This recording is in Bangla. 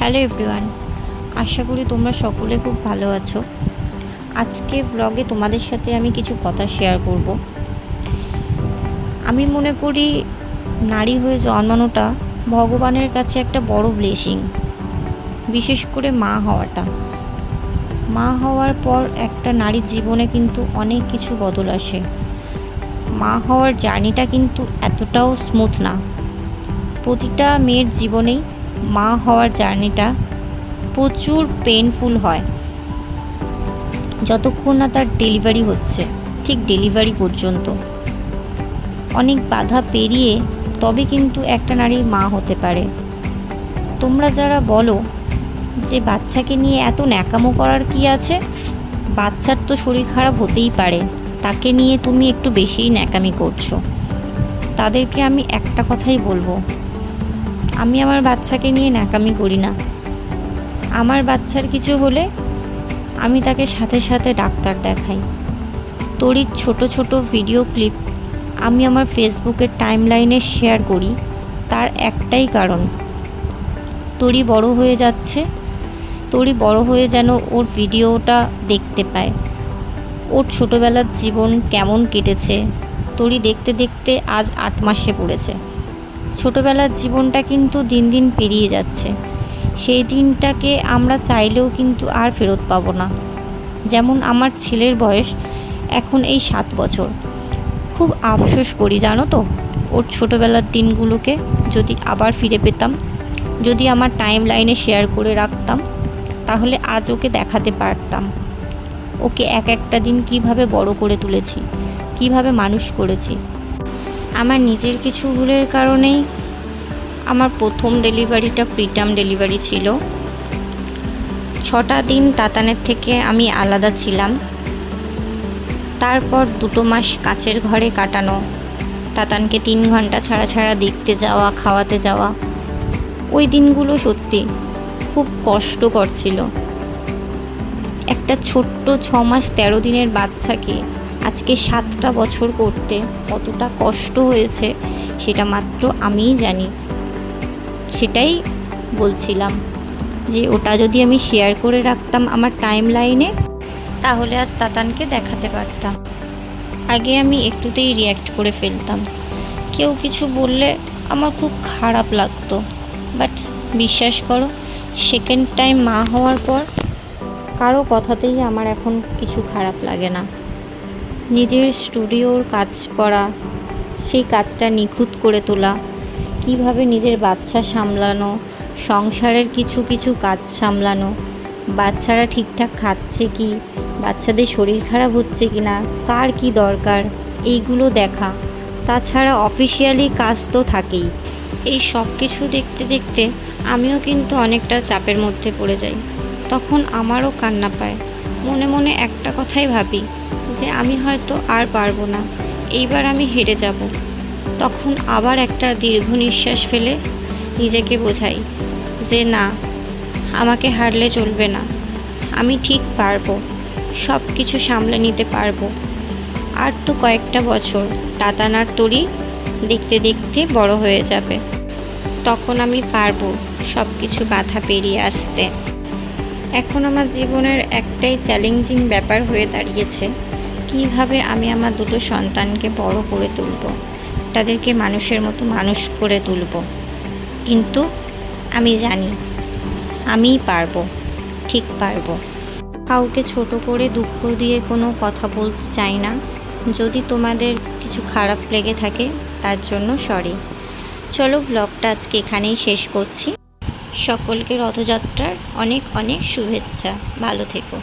হ্যালো এভরিওয়ান, আশা করি তোমরা সকলে খুব ভালো আছো। আজকে ব্লগে তোমাদের সাথে আমি কিছু কথা শেয়ার করব। আমি মনে করি নারী হয়ে জন্মানোটা ভগবানের কাছে একটা বড় ব্লেসিং বিশেষ করে মা হওয়াটা। মা হওয়ার পর একটা নারীর জীবনে কিন্তু অনেক কিছু বদল আসে। মা হওয়ার জার্নিটা কিন্তু এতটাও স্মুথ না। প্রতিটা মেয়ের জীবনেই মা হওয়ার জার্নিটা প্রচুর পেনফুল হয়। যতক্ষণ না তার ডেলিভারি হচ্ছে, ঠিক ডেলিভারি পর্যন্ত। অনেক বাধা পেরিয়ে তবে কিন্তু একটা নারী মা হতে পারে। তোমরা যারা বলো যে বাচ্চাকে নিয়ে এত ন্যাকামো করার কি আছে? বাচ্চার তো শরীর খারাপ হতেই পারে। তাকে নিয়ে তুমি একটু বেশিই ন্যাকামি করছ। তাদেরকে আমি একটা কথাই বলব আমি আমার বাচ্চাকে নিয়ে ন্যাকামি করি না। আমার বাচ্চার কিছু হলে আমি তাকে সাথে সাথে ডাক্তার দেখাই। তোরই ছোট ছোট ভিডিও ক্লিপ আমি আমার ফেসবুকের টাইমলাইনে শেয়ার করি, তার একটাই কারণ। তোরই বড় হয়ে যাচ্ছে, তোরই বড় হয়ে যেন ওর ভিডিওটা দেখতে পায়। ওর ছোটোবেলার জীবন কেমন কেটেছে, তোরই দেখতে দেখতে আজ আট মাসে পড়েছে। ছোটোবেলার জীবনটা কিন্তু দিন দিন পেরিয়ে যাচ্ছে। সেই দিনটাকে আমরা চাইলেও কিন্তু আর ফেরত পাবো না। যেমন আমার ছেলের বয়স এখন এই সাত বছর। খুব আফসোস করি, জানো তো? ওর ছোটোবেলার দিনগুলোকে যদি আবার ফিরে পেতাম, যদি আমার টাইম লাইনে শেয়ার করে রাখতাম, তাহলে আজ ওকে দেখাতে পারতাম। ওকে এক একটা দিন কীভাবে বড় করে তুলেছি, কীভাবে মানুষ করেছি আমার নিজের কিছু ভুলের কারণেই আমার প্রথম ডেলিভারিটা প্রিটার্ম ডেলিভারি ছিল। ছটা দিন তাতানের থেকে আমি আলাদা ছিলাম। তারপর দুটো মাস কাছের ঘরে কাটানো। তাতানকে তিন ঘণ্টা ছাড়া ছাড়া দেখতে যাওয়া, খাওয়াতে যাওয়া। ওই দিনগুলো সত্যি খুব কষ্টকর ছিল। একটা ছোট্ট ছ মাস তেরো দিনের বাচ্চাকে আজকে সাতটা বছর করতে কতটা কষ্ট হয়েছে সেটা মাত্র আমিই জানি। সেটাই বলছিলাম যে ওটা যদি আমি শেয়ার করে রাখতাম আমার টাইম লাইনে তাহলে আজ তাতানকে দেখাতে পারতাম। আগে আমি একটুতেই রিয়্যাক্ট করে ফেলতাম। কেউ কিছু বললে আমার খুব খারাপ লাগতো। বাট বিশ্বাস করো সেকেন্ড টাইম মা হওয়ার পর কারও কথাতেই আমার এখন কিছু খারাপ লাগে না। নিজের স্টুডিওর কাজ করা, সেই কাজটা নিখুঁত করে তোলা, কীভাবে নিজের বাচ্চা সামলানো, সংসারের কিছু কিছু কাজ সামলানো, বাচ্চারা ঠিকঠাক খাচ্ছে কি, বাচ্চাদের শরীর খারাপ হচ্ছে কি না কার কি দরকার, এইগুলো দেখা। তাছাড়া অফিসিয়ালি কাজ তো থাকেই। এই সব কিছু দেখতে দেখতে আমিও কিন্তু অনেকটা চাপের মধ্যে পড়ে যাই। তখন আমারও কান্না পায়। মনে মনে একটা কথাই ভাবি যে আমি হয়তো আর পারব না। এইবার আমি হেরে যাব। তখন আবার একটা দীর্ঘ নিঃশ্বাস ফেলে নিজেকে বোঝাই যে না, আমাকে হারলে চলবে না। আমি ঠিক পারব সব কিছু সামলে নিতে পারব। আর তো কয়েকটা বছর তাতানার তরি দেখতে দেখতে বড় হয়ে যাবে। তখন আমি পারব সব কিছু বাধা পেরিয়ে আসতে। এখন আমার জীবনের একটাই চ্যালেঞ্জিং ব্যাপার হয়ে দাঁড়িয়েছে। কীভাবে আমি আমার দুটো সন্তানকে বড় করে তুলব? তাদেরকে মানুষের মতো মানুষ করে তুলব। কিন্তু আমি জানি, আমিই পারব, ঠিক পারব। কাউকে ছোট করে দুঃখ দিয়ে কোনো কথা বলতে চাই না। যদি তোমাদের কিছু খারাপ লেগে থাকে, তার জন্য সরি চলো ব্লগটা আজকে এখানেই শেষ করছি। সকলকে রথযাত্রার অনেক অনেক শুভেচ্ছা। ভালো থেকো।